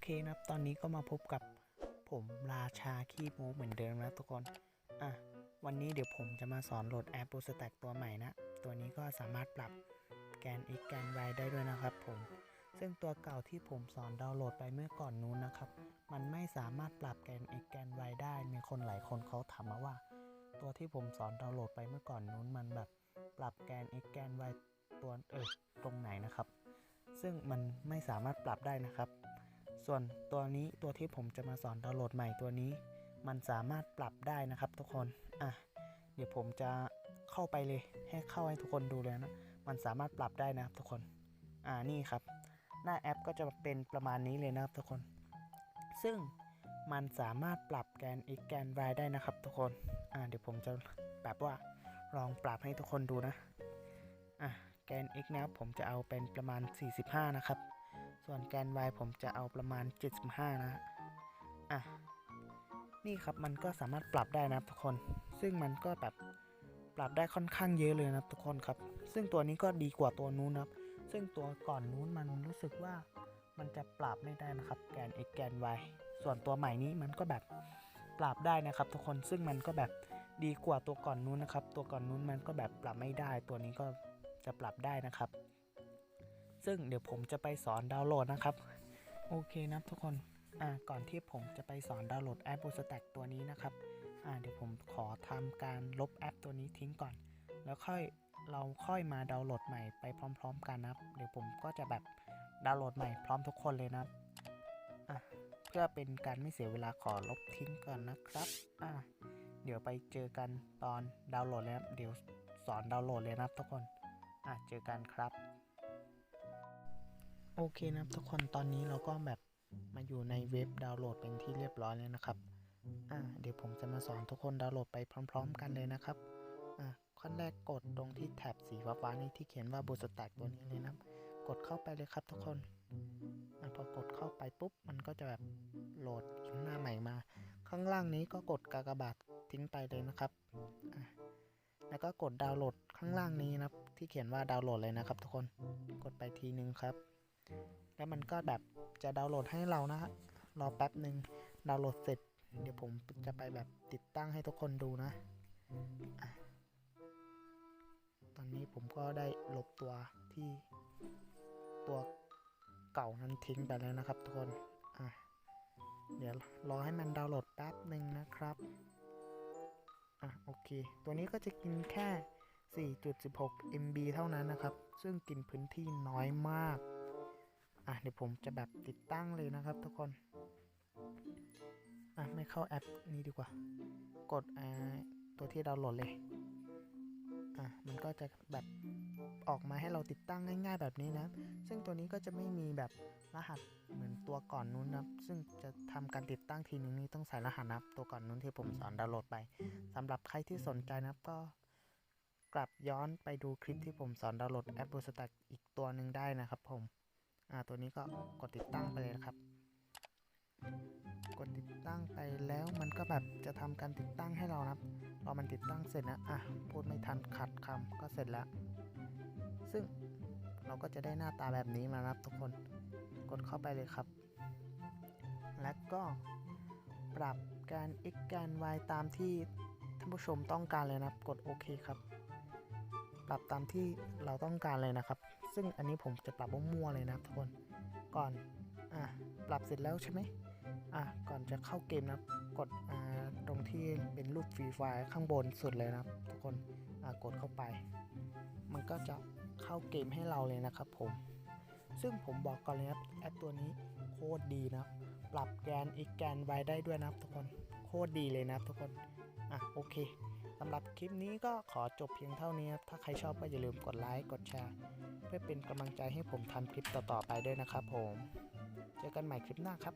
เคนะครับ ตอนนี้ก็มาพบกับผมราชาขี้โม้เหมือนเดิมนะทุกคน อะ วันนี้เดี๋ยวผมจะมาสอนโหลดแอป b o o s t a c k ตัวใหม่นะ ตัวนี้ก็สามารถปรับแกน x แกน y ได้ด้วยนะครับผม ซึ่งตัวเก่าที่ผมสอนดาวน์โหลดไปเมื่อก่อนนู้นนะครับ มันไม่สามารถปรับแกน x แกน y ได้ มีคนหลายคนเขาถามมาว่า ตัวที่ผมสอนดาวน์โหลดไปเมื่อก่อนนู้นมันแบบปรับแกน x แกน y ตัวเออตรงไหนนะครับ ซึ่งมันไม่สามารถปรับได้นะครับ ส่วนตัวนี้ตัวที่ผมจะมาสอนดาวน์โหลดใหม่ตัวนี้ มันสามารถปรับได้นะครับทุกคนอะเดี๋ยวผมจะเข้าไปเลยให้เข้าให้ทุกคนดูเลยนะ มันสามารถปรับได้นะครับทุกคน อ่านี่ครับ หน้าแอปก็จะเป็นประมาณนี้เลยนะครับทุกคน ซึ่งมันสามารถปรับแกน x แกน y ได้นะครับทุกคน อ่าเดี๋ยวผมจะแบบว่าลองปรับให้ทุกคนดูนะ อะแกน x นะครับผมจะเอาเป็นประมาณ 45 นะครับ ส่วนแกน y ผมจะเอาประมาณ 75 นะอะ นี่ครับมันก็สามารถปรับได้นะทุกคน ซึ่งมันก็แบบปรับได้ค่อนข้างเยอะเลยนะทุกคนครับ ซึ่งตัวนี้ก็ดีกว่าตัวนู้นครับ ซึ่งตัวก่อนนู้นมันรู้สึกว่ามันจะปรับไม่ได้นะครับ แกน x แกน y ส่วนตัวใหม่นี้มันก็แบบปรับได้นะครับ ทุกคนซึ่งมันก็แบบดีกว่าตัวก่อนนู้นนะครับ ตัวก่อนนู้นมันก็แบบปรับไม่ได้ ตัวนี้ก็จะปรับได้นะครับ ซึ่งเดี๋ยวผมจะไปสอนดาวน์โหลดนะครับ โอเคนะทุกคนอ่าก่อนที่ผมจะไปสอนดาวน์โหลดแอป b o o s t a c ตัวนี้นะครับอ่าเดี๋ยวผมขอทำการลบแอปตัวนี้ทิ้งก่อน แล้วค่อยเราค่อยมาดาวน์โหลดใหม่ไปพร้อม ๆ กันนะครับ เดี๋ยวผมก็จะแบบดาวน์โหลดใหม่พร้อมทุกคนเลยนะอะเพื่อเป็นการไม่เสียเวลาขอลบทิ้งก่อนนะครับอ่าเดี๋ยวไปเจอกันตอนดาวน์โหลดแล้ว เดี๋ยวสอนดาวน์โหลดเลยนะทุกคนอะเจอกันครับ โอเคนะครับทุกคนตอนนี้เราก็แบบมาอยู่ในเว็บดาวน์โหลดเป็นที่เรียบร้อยแล้วนะครับอ่าเดี๋ยวผมจะมาสอนทุกคนดาวน์โหลดไปพร้อม ๆ กันเลยนะครับอ่าขั้นแรกกดตรงที่แท็บสีฟ้าๆนี่ที่เขียนว่าบูสแต็กตัวนี้เลยนะครับ กดเข้าไปเลยครับทุกคนอะพอกดเข้าไปปุ๊บมันก็จะแบบโหลดหน้าใหม่มา ข้างล่างนี้ก็กดกากบาททิ้งไปเลยนะครับอะแล้วก็กดดาวน์โหลดข้างล่างนี้นะครับ ที่เขียนว่าดาวน์โหลดเลยนะครับ ทุกคนกดไปทีนึงครับ แล้วมันก็แบบจะดาวน์โหลดให้เรานะฮะรอแป๊บหนึ่งดาวน์โหลดเสร็จ เดี๋ยวผมจะไปแบบติดตั้งให้ทุกคนดูนะ ตอนนี้ผมก็ได้ลบตัวที่ตัวเก่านั้นทิ้งไปแล้วนะครับทุกคนอะเดี๋ยวรอให้มันดาวน์โหลดแป๊บหนึ่งนะครับอะโอเค ตัวนี้ก็จะกินแค่ 4.16 MB เท่านั้นนะครับ ซึ่งกินพื้นที่น้อยมาก เดี๋ยวผมจะแบบติดตั้งเลยนะครับทุกคนอะไม่เข้าแอปนี้ดีกว่า กดอ่าตัวที่ดาวน์โหลดเลยอะมันก็จะแบบออกมาให้เราติดตั้งง่าย ๆ แบบนี้นะ ซึ่งตัวนี้ก็จะไม่มีแบบรหัสเหมือนตัวก่อนนู้นนะซึ่งจะทำการติดตั้งทีนึงนี่ต้องใส่รหัสนับตัวก่อนนู้นที่ผมสอนดาวน์โหลดไปสำหรับใครที่สนใจนะครับก็กลับย้อนไปดูคลิปที่ผมสอนดาวน์โหลดแอป b o o s t a c k อีกตัวหนึ่งได้นะครับผม อ่าตัวนี้ก็กดติดตั้งไปเลยนะครับ กดติดตั้งไปแล้วมันก็แบบจะทำการติดตั้งให้เรานะครับพอมันติดตั้งเสร็จนะอะพูดไม่ทันขัดคำก็เสร็จแล้ว ซึ่งเราก็จะได้หน้าตาแบบนี้มานะครับทุกคนกดเข้าไปเลยครับ แล้วก็ปรับการ x การ y ตามที่ท่านผู้ชมต้องการเลยนะครับ กดโอเคครับ ปรับตามที่เราต้องการเลยนะครับ ซึ่งอันนี้ผมจะปรับมั่วๆเลยนะครับทุกคน ก่อน อะ ปรับเสร็จแล้วใช่ไหมอะ ก่อนจะเข้าเกมนะกด อ่า ตรงที่เป็นรูปฟรีไฟล์ข้างบนสุดเลยนะครับ ทุกคน อะ กดเข้าไป มันก็จะเข้าเกมให้เราเลยนะครับผม ซึ่งผมบอกก่อนเลยนะครับแอปตัวนี้โคตรดีนะครับ ปรับแกนอีกแกน y ได้ด้วยนะครับทุกคนโคตรดีเลยนะครับทุกคนอะโอเคสำหรับคลิปนี้ก็ขอจบเพียงเท่านี้ครับถ้าใครชอบก็อย่าลืมกดไลค์กดแชร์เพื่อเป็นกำลังใจให้ผมทำคลิปต่อๆไปด้วยนะครับผม เจอกันใหม่คลิปหน้าครับ